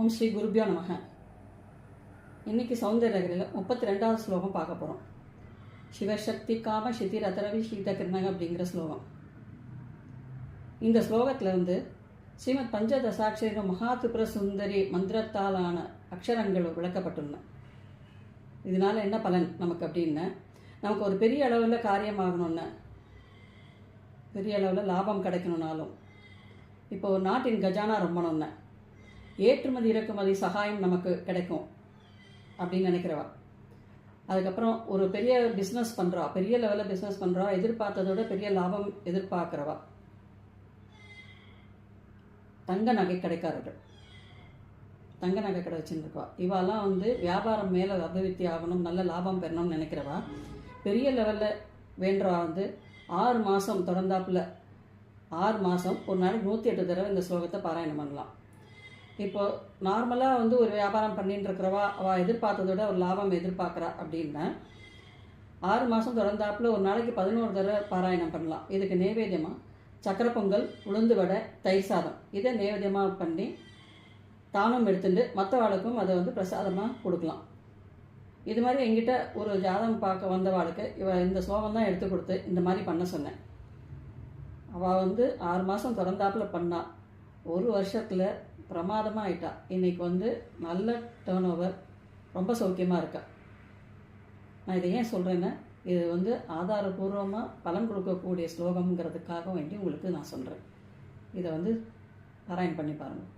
ஓம் ஸ்ரீ குருபியோ நமக. இன்னைக்கு சௌந்தர்யகிரியில் முப்பத்தி ரெண்டாவது ஸ்லோகம் பார்க்க போகிறோம் சிவசக்தி காம சிதிர் ரதரவி சீத கிருணக அப்படிங்கிற ஸ்லோகம். இந்த ஸ்லோகத்தில் வந்து ஸ்ரீமத் பஞ்சதசாட்சர மகாத்ரிபுர சுந்தரி மந்திரத்தாலான அக்ஷரங்கள் விளக்கப்பட்டுள்ளன. இதனால் என்ன பலன் நமக்கு அப்படின்னா? நமக்கு ஒரு பெரிய அளவில் காரியமாகணும்னு பெரிய அளவில் லாபம் கிடைக்கணும்னாலும் இப்போ ஒரு நாட்டின் கஜானா ரொம்பணும்னு ஏற்றுமதி இறக்குமதி சகாயம் நமக்கு கிடைக்கும் அப்படின்னு நினைக்கிறவா. அதுக்கப்புறம் ஒரு பெரிய பிஸ்னஸ் பண்ணுறா பெரிய லெவலில் பிஸ்னஸ் பண்ணுறா எதிர்பார்த்ததோட பெரிய லாபம் எதிர்பார்க்குறவா. தங்க நகை கிடைக்காதவர்கள் தங்க நகை கடை வச்சுருக்கா இவாலாம் வந்து வியாபாரம் மேலே அபிவிருத்தி ஆகணும் நல்ல லாபம் பெறணும்னு நினைக்கிறவா. பெரிய லெவலில் வேண்டவா வந்து ஆறு மாதம் தொடர்ந்தாப்புல ஆறு மாதம் ஒரு நாளைக்கு நூற்றி எட்டு தடவை இந்த ஸ்லோகத்தை பாராயணம் பண்ணலாம். இப்போ நார்மலாக வந்து ஒரு வியாபாரம் பண்ணிட்டு இருக்கிறவா அவள் எதிர்பார்த்ததோட ஒரு லாபம் எதிர்பார்க்குறா அப்படின்னா ஆறு மாதம் தொடர்ந்தாப்புல ஒரு நாளைக்கு பதினோரு தடவை பாராயணம் பண்ணலாம். இதுக்கு நைவேத்தியமாக சக்கரை பொங்கல் உளுந்து வடை தயிர் சாதம். இதை நைவேத்தியமாக பண்ணி தானும் எடுத்துட்டு மற்றவாளுக்கும் அதை வந்து பிரசாதமாக கொடுக்கலாம். இது மாதிரி எங்கிட்ட ஒரு ஜாதகம் பார்க்க வந்தவாளுக்கு இவ இந்த ஸ்லோகம் தான் எடுத்து கொடுத்து இந்த மாதிரி பண்ண சொன்னேன். அவள் வந்து ஆறு மாதம் திறந்தாப்புல பண்ணா. ஒரு வருஷத்தில் பிரமாதமாக ஆயிட்டா இன்னைக்கு வந்து நல்ல டேர்ன் ஓவர் ரொம்ப சௌக்கியமாக இருக்கா. நான் இதை ஏன் சொல்கிறேன்னா இது வந்து ஆதாரபூர்வமாக பலன் கொடுக்கக்கூடிய ஸ்லோகம்ங்கிறதுக்காக வேண்டி உங்களுக்கு நான் சொல்கிறேன் இதை வந்து பாராயணம் பண்ணி பாருங்கள்